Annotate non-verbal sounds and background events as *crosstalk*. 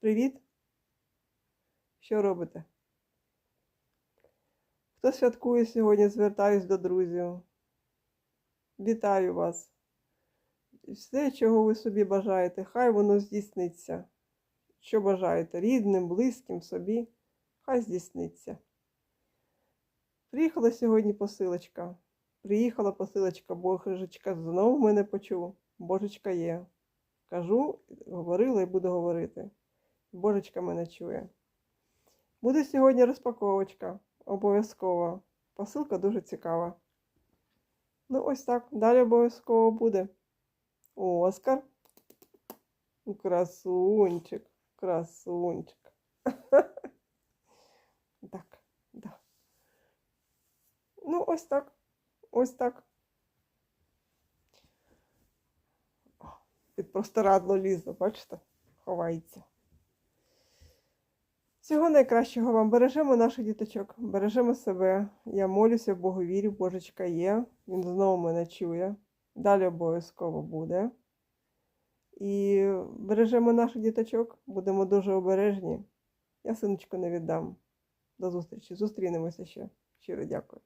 Привіт! Що робите? Хто святкує сьогодні, звертаюсь до друзів. Вітаю вас. Все, чого ви собі бажаєте, хай воно здійсниться. Що бажаєте рідним, близьким, собі, хай здійсниться. Приїхала сьогодні посилочка. Приїхала посилочка, Божечка знову мене почув. Божечка є. Кажу, говорила і буду говорити. Божечка мене чує. Буде сьогодні розпаковочка. Обов'язково. Посилка дуже цікава. Ну, ось так. Далі обов'язково буде. Оскар. Красунчик. Красунчик. *laughs* Так, да. Ну, ось так. Ось так. Під простирадло лізо, бачите? Ховається. Всього найкращого вам. Бережемо наших діточок, бережемо себе. Я молюся, Богу вірю, Божечка є. Він знову мене чує. Далі обов'язково буде. І бережемо наших діточок, будемо дуже обережні. Я синочку не віддам. До зустрічі. Зустрінемося ще. Щиро дякую.